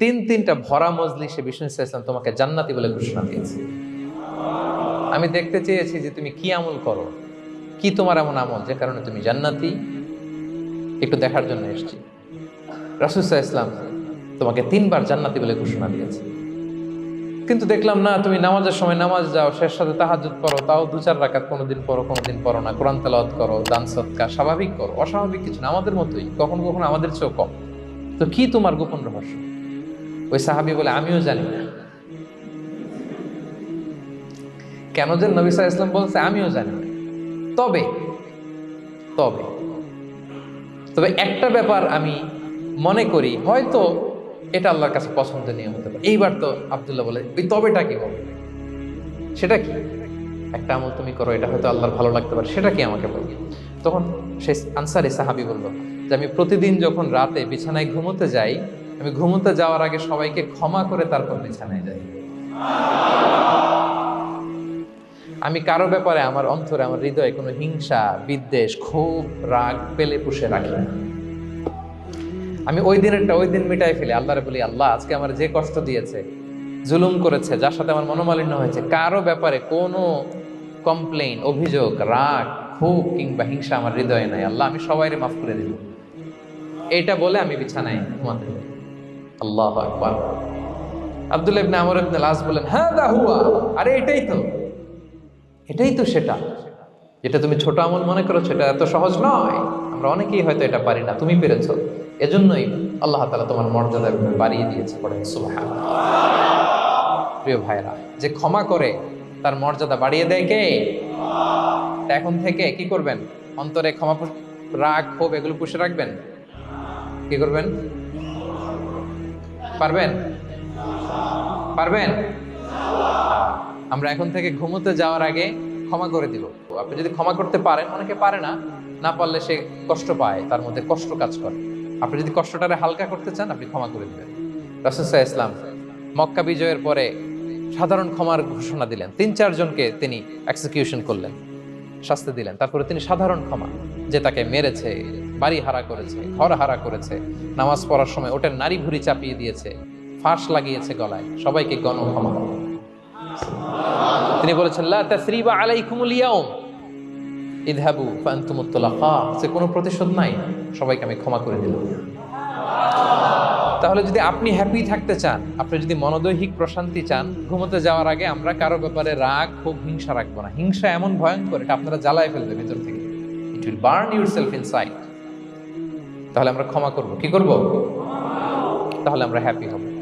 তিন তিনটা ভরা মজলিসে বিষ্ণু ইসলাম তোমাকে জান্নাতি বলে ঘোষণা দিয়েছে। আমি দেখতে চেয়েছি যে তুমি কি আমল করো? কি তোমার এমন আমল যে কারণে তুমি জান্নাতি? একটু দেখার জন্য এসছি। রাসুসাহ ইসলাম তোমাকে তিনবার জান্নাতি বলে ঘোষণা দিয়েছে। কিন্তু দেখলাম, না, তুমি নামাজের সময় নামাজ যাও, শেষ সাথে তাহাজুদ করো তাও দু চার রাকাত কোনোদিন পড়ো কোনোদিন পড়ো না। কোরআন তেলাওয়াত করো, দান সৎকার, স্বাভাবিক করো, অস্বাভাবিক কিছু না, আমাদের মতোই, কখনো কখনো আমাদের চেয়েও কম। তো কি তোমার গোপন রহস্য? ওই সাহাবি বলে, আমিও জানি। না কেন যে নবী সাহা ইসলাম বলছে, আমিও জানি। না তবে তবে তবে একটা ব্যাপার আমি মনে করি, হয়তো এটা আল্লাহর কাছে পছন্দনীয় হতে পারে। এইবার তো আবদুল্লাহ বলে, ওই তবেটা কি বলবে সেটা কি? একটা আমল তুমি করো, এটা হয়তো আল্লাহর ভালো লাগতে পারে, সেটা কি আমাকে বলবে তখন সে আনসারে সাহাবি বলল যে, আমি প্রতিদিন যখন রাতে বিছানায় ঘুমোতে যাই আমি ঘুমোতে যাওয়ার আগে সবাইকে ক্ষমা করে তারপর বিছানায় যাই। আমি কারও ব্যাপারে আমার অন্তরে, আমার হৃদয়ে কোনো হিংসা, বিদ্বেষ, ক্ষোভ, রাগ, পেলে পুষে রাখি না। আমি ওই দিনেরটা ওই দিন মিটাই ফেলি। আল্লাহরে বলি, আল্লাহ, আজকে আমার যে কষ্ট দিয়েছে, জুলুম করেছে, যার সাথে আমার মনোমালিন্য হয়েছে, কারও ব্যাপারে কোনো কমপ্লেন অভিযোগ, রাগ, ক্ষোভ কিংবা হিংসা আমার হৃদয়ে নাই। আল্লাহ, আমি সবাইরে মাফ করে দিব। এটা বলে আমি বিছানায় ঘুমাতে আল্লাহ আকবার। আব্দুল ইবনে আমর ইবনে লাস বলেন হ্যাঁ দা হুয়া। আরে এটাই তো। এটাই তো সেটা। যেটা তুমি ছোট আমল মনে করো, সেটা এত সহজ নয়। আমরা অনেকেই হয়তো এটা পারি না, তুমি পেরেছ। এজন্যই আল্লাহ তালা তোমার মর্যাদা বাড়িয়ে দিয়েছে পড়েন সুবহান প্রিয় ভাইরা যে ক্ষমা করে, তার মর্যাদা বাড়িয়ে দেয় কে? এখন থেকে কি করবেন? অন্তরে ক্ষমা রাগ, ক্ষোভ, এগুলো পুষে রাখবেন? কি করবেন? পারবেন? পারবেন? আমরা এখন থেকে ঘুমোতে যাওয়ার আগে ক্ষমা করে দিব। আপনি যদি ক্ষমা করতে পারেন, অনেকে পারে না। না পারলে সে কষ্ট পায়, তার মধ্যে কষ্ট কাজ করে। আপনি যদি কষ্টটারে হালকা করতে চান, আপনি ক্ষমা করে দিবেন। রাসুসাহ ইসলাম মক্কা বিজয়ের পরে সাধারণ ক্ষমার ঘোষণা দিলেন। তিন চারজনকে তিনি এক্সিকিউশন করলেন, শাস্তি দিলেন। তারপরে তিনি সাধারণ ক্ষমা, যে তাকে মেরেছে বাড়ি হারা করেছে, ঘর হারা করেছে, নামাজ পড়ার সময় ওটার নারী ভুরি চাপিয়ে দিয়েছে, ফাঁস লাগিয়েছে গলায়, সবাইকে গণ ক্ষমা তিনি বলেছেন, লা তাসরিবা আলাইকুমুল ইয়াউম। ইদহাবু ফান্তুমুত তুলাকা সে কোনো প্রতিশোধ নাই, সবাইকে আমি ক্ষমা করে দিলাম। তাহলে যদি আপনি হ্যাপি থাকতে চান, আপনি যদি মনোদৈহিক প্রশান্তি চান, ঘুমোতে যাওয়ার আগে আমরা কারও ব্যাপারে রাগ খুব হিংসা রাখব না। হিংসা এমন ভয়ঙ্কর, এটা আপনারা জ্বালায় ফেলবে ভিতর থেকে। It will burn yourself inside তাহলে আমরা ক্ষমা করব। কি করব? তাহলে আমরা হ্যাপি হব।